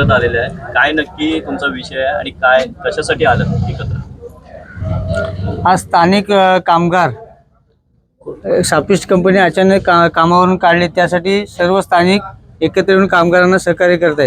एकत्र आलेले आहे. काय नक्की तुमचा विषय आहे आणि काय कशासाठी आलं एकत्र? आज स्थानिक कामगार सापिस्ट कंपनी अचानक का कामावरून काढले. त्यासाठी सर्व स्थानिक एकत्र येऊन कामगारांना सहकार्य करत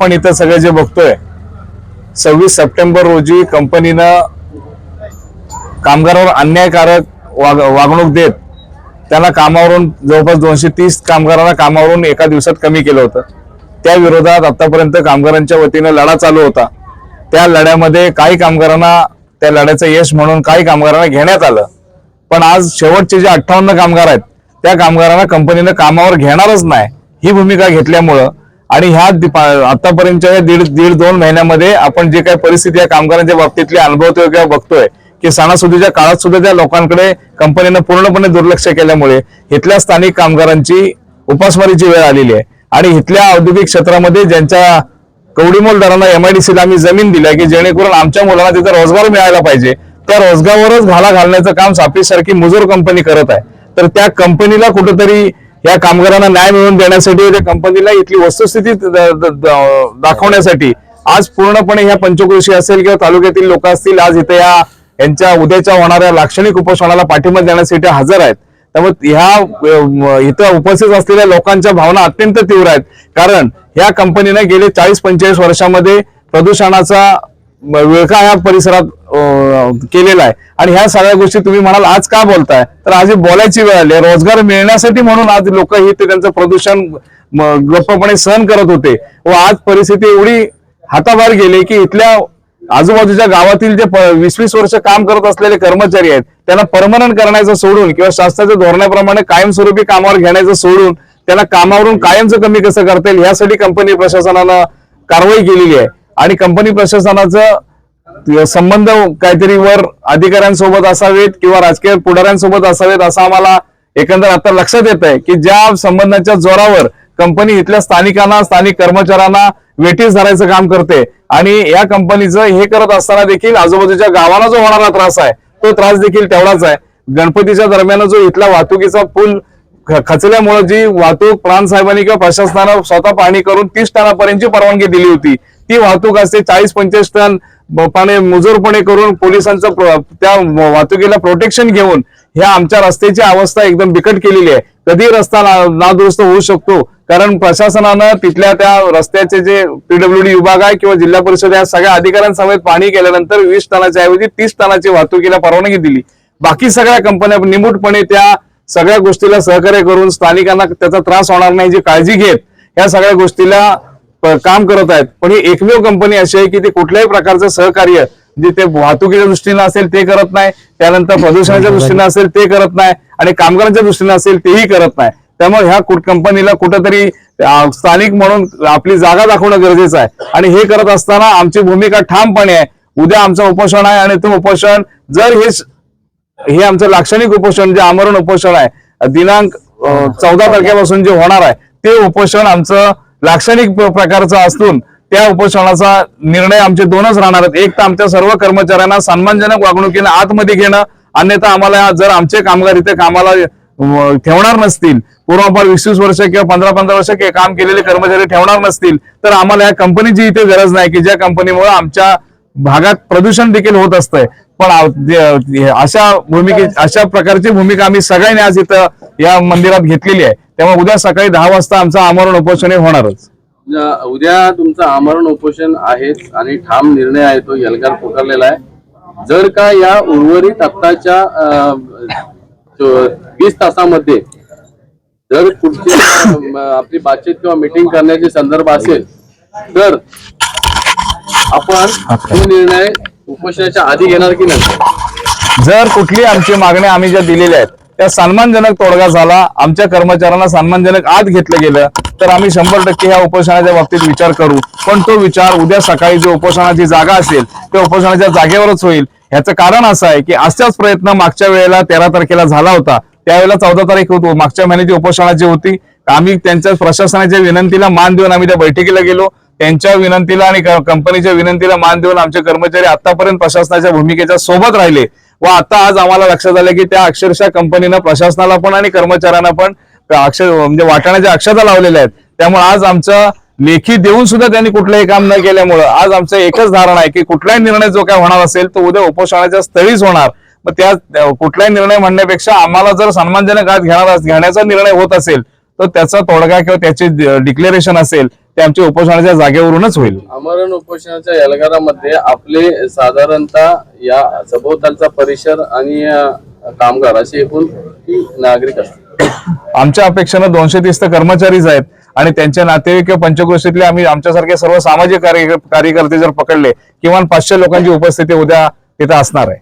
पण इथं सगळं जे बघतोय सव्वीस सप्टेंबर रोजी कंपनीनं कामगारावर अन्यायकारक वाग वागणूक देत त्यांना कामावरून जवळपास दोनशे तीस कामगारांना कामावरून एका दिवसात कमी केलं होतं. त्या विरोधात आतापर्यंत कामगारांच्या वतीनं लढा चालू होता. त्या लढ्यामध्ये काही कामगारांना त्या लढ्याचं यश म्हणून काही कामगारांना घेण्यात आलं. पण आज शेवटचे जे अठ्ठावन्न कामगार आहेत त्या कामगारांना कंपनीनं कामावर घेणारच नाही. ही भूमिका घेतल्यामुळं आणि ह्या आतापर्यंतच्या या दीड दीड दोन महिन्यामध्ये आपण जे काही परिस्थिती या कामगारांच्या बाबतीतली अनुभवतोय किंवा बघतोय की सणासुदीच्या काळात सुद्धा त्या लोकांकडे कंपनीनं पूर्णपणे दुर्लक्ष केल्यामुळे इथल्या स्थानिक कामगारांची उपासमारीची वेळ आलेली आहे. आणि इथल्या औद्योगिक क्षेत्रामध्ये ज्यांच्या कवडीमोल दरांना एमआयडीसीला आम्ही जमीन दिल्या की जेणेकरून आमच्या मुलांना तिथं रोजगार मिळायला पाहिजे. त्या रोजगारावरच घाला घालण्याचं काम सापी सारखी मुजोर कंपनी करत आहे. तर त्या कंपनीला कुठंतरी या कामगारांना न्याय मिळवून देण्यासाठी त्या कंपनीला इथली वस्तुस्थिती द- दाखवण्यासाठी आज पूर्णपणे ह्या पंचक्रोशी असेल किंवा तालुक्यातील लोक असतील आज इथे या यांच्या उद्याच्या होणाऱ्या लाक्षणिक उपोषणाला पाठिंबा देण्यासाठी हजर आहेत. त्यामुळे ह्या इथं उपस्थित असलेल्या लोकांच्या भावना अत्यंत तीव्र आहेत. कारण ह्या कंपनीने गेले चाळीस पंचेचाळीस वर्षामध्ये प्रदूषणाचा विळखा ह्या परिसरात केलेला आहे. आणि ह्या सगळ्या गोष्टी तुम्ही म्हणाल आज का बोलताय? तर आज ही बोलायची वेळ आली आहे. रोजगार मिळण्यासाठी म्हणून आज लोक हे ते त्यांचं प्रदूषण गप्पपणे सहन करत होते. व आज परिस्थिती एवढी हाताबाहेर गेली की इथल्या आजूबाजूच्या गावातील जे वीस वीस वर्ष काम करत असलेले कर्मचारी आहेत त्यांना परमनंट करण्याचं सोडून किंवा शासनाच्या धोरणाप्रमाणे कायमस्वरूपी कामावर घेण्याचं सोडून त्यांना कामावरून कायमचं कमी कसं करता येईल यासाठी कंपनी प्रशासनानं कारवाई केलेली आहे. आणि कंपनी प्रशासनाचं संबंध काहीतरी वर अधिकाऱ्यांसोबत असावेत किंवा राजकीय पुढाऱ्यांसोबत असावेत असं आम्हाला एकंदर आता लक्षात येत आहे की ज्या संबंधाच्या जोरावर कंपनी इथल्या स्थानिकांना स्थानिक कर्मचाऱ्यांना वेटीस धरायचं काम करते आणि या कंपनीचं हे करत असताना देखील आजूबाजूच्या गावाला जो होणारा त्रास आहे तो त्रास देखील तेवढाच आहे. गणपतीच्या दरम्यान जो इथला वाहतुकीचा पूल ख- खचल्यामुळे जी वाहतूक प्राण साहेबांनी किंवा प्रशासनानं स्वतः पाहणी करून तीस टनापर्यंतची परवानगी दिली होती. ती वाहतूक असते. चाळीस पंचेचाळीस टन पाने मुजोरपणे करून पोलिसांचं त्या वाहतुकीला प्रोटेक्शन घेऊन ह्या आमच्या रस्त्याची अवस्था एकदम बिकट केलेली आहे. कधी रस्ता ना- नादुरुस्त होऊ शकतो? कारण प्रशासनानं तिथल्या त्या रस्त्याचे जे पीडब्ल्यूडी विभाग आहे किंवा जिल्हा परिषद या सगळ्या अधिकाऱ्यांसमेत पाणी केल्यानंतर वीस टनाच्या ऐवजी तीस टनाची वाहतुकीला परवानगी दिली. बाकी सगळ्या कंपन्या निमूटपणे त्या सगळ्या गोष्टीला सहकार्य करून स्थानिकांना त्याचा त्रास होणार नाही जी काळजी घेत या सगळ्या गोष्टीला काम करत आहेत. पण ही एकमेव कंपनी अशी आहे की ते कुठल्याही प्रकारचं सहकार्य जे ते वाहतुकीच्या दृष्टीनं असेल ते करत नाही त्यानंतर प्रदूषणाच्या दृष्टीनं असेल ते करत नाही आणि कामगारांच्या दृष्टीनं असेल तेही करत नाही. त्यामुळे ह्या कंपनीला कुठंतरी स्थानिक म्हणून आपली जागा दाखवणं गरजेचं आहे. आणि हे करत असताना आमची भूमिका ठामपणे आहे. उद्या आमचं उपोषण आहे आणि ते उपोषण जर हे हे आमचं लाक्षणिक उपोषण जे आमरण उपोषण आहे दिनांक चौदा तारखेपासून जे होणार आहे ते उपोषण आमचं लाक्षणिक प्रकारचा असून त्या उपोषणाचा निर्णय आमचे दोनच राहणार आहेत. एक तर आमच्या सर्व कर्मचाऱ्यांना सन्मानजनक वागणुकीनं आतमध्ये घेणं अन्यथा आम्हाला जर आमचे कामगार इथे कामाला ठेवणार नसतील पूर्वापार वीस वीस वर्ष किंवा पंधरा पंधरा वर्ष के- काम केलेले कर्मचारी ठेवणार नसतील तर आम्हाला या कंपनीची इथे गरज नाही की ज्या कंपनीमुळे आमच्या भागात प्रदूषण देखील होत असतंय. पण अशा भूमिके अशा प्रकारची भूमिका आम्ही सगळ्यांनी आज इथं या मंदिरात घेतलेली आहे. त्यामुळे उद्या सकाळी दहा वाजता आमचं आमरण उपोषण हे होणारच. उद्या- तुमचं आमरण उपोषण आहे आणि ठाम निर्णय आहे तो यलगार पुकारलेला आहे. जर का या उर्वरित आत्ताच्या वीस तासामध्ये जर पुढची आपली बातचीत किंवा मीटिंग करण्याचे संदर्भ असेल तर आपण तो निर्णय उपोषणाच्या आधी घेणार की नाही? जर कुठली आमची मागण्या आम्ही ज्या दिलेल्या आहेत त्या सन्मानजनक तोडगा झाला आमच्या कर्मचाऱ्यांना सन्मानजनक आत घेतलं गेलं तर आम्ही शंभर टक्के ह्या उपोषणाच्या बाबतीत विचार करू. पण तो विचार उद्या सकाळी जो उपोषणाची जागा असेल त्या उपोषणाच्या जागेवरच होईल. ह्याचं कारण असं आहे की असाच प्रयत्न मागच्या वेळेला तेरा तारखेला झाला होता. त्यावेळेला चौदा तारीख होतो. मागच्या महिन्याची उपोषणाची होती. आम्ही त्यांच्या प्रशासनाच्या विनंतीला मान देऊन आम्ही त्या बैठकीला गेलो. त्यांच्या विनंतीला आणि कंपनीच्या विनंतीला मान देऊन आमचे कर्मचारी आतापर्यंत प्रशासनाच्या भूमिकेच्या सोबत राहिले व आता आज आम्हाला लक्षात आलं की त्या अक्षरशः कंपनीनं प्रशासनाला पण आणि कर्मचाऱ्यांना पण अक्षर म्हणजे वाटाण्याच्या अक्षता लावलेल्या आहेत. त्यामुळे आज आमचं लेखी देऊन सुद्धा त्यांनी कुठलंही काम न केल्यामुळं आज आमचं एकच धारणा आहे की कुठलाही निर्णय जो काय होणार असेल तो उद्या उपोषणाच्या स्थळीच होणार. मग त्या त्या कुठलाही निर्णय म्हणण्यापेक्षा आम्हाला जर सन्मानजनक आज घेणार घेण्याचा निर्णय होत असेल तर त्याचा तोडगा किंवा त्याचे डिक्लेरेशन असेल ते आमच्या उपोषणाच्या जागेवरूनच होईल. आमरण उपोषणाच्या एल्गारामध्ये आपले साधारणतः या सभोवतालचा परिसर आणि कामगार असे एकूण नागरिक असतात आमच्या अपेक्षेनं दोनशे तीस तर कर्मचारीच आहेत आणि त्यांचे नातेवाईक किंवा पंचक्रोशीतले आम्ही आमच्यासारखे सर्व सामाजिक कार्य कार्यकर्ते जर पकडले किमान पाचशे लोकांची उपस्थिती उद्या तिथे असणार आहे.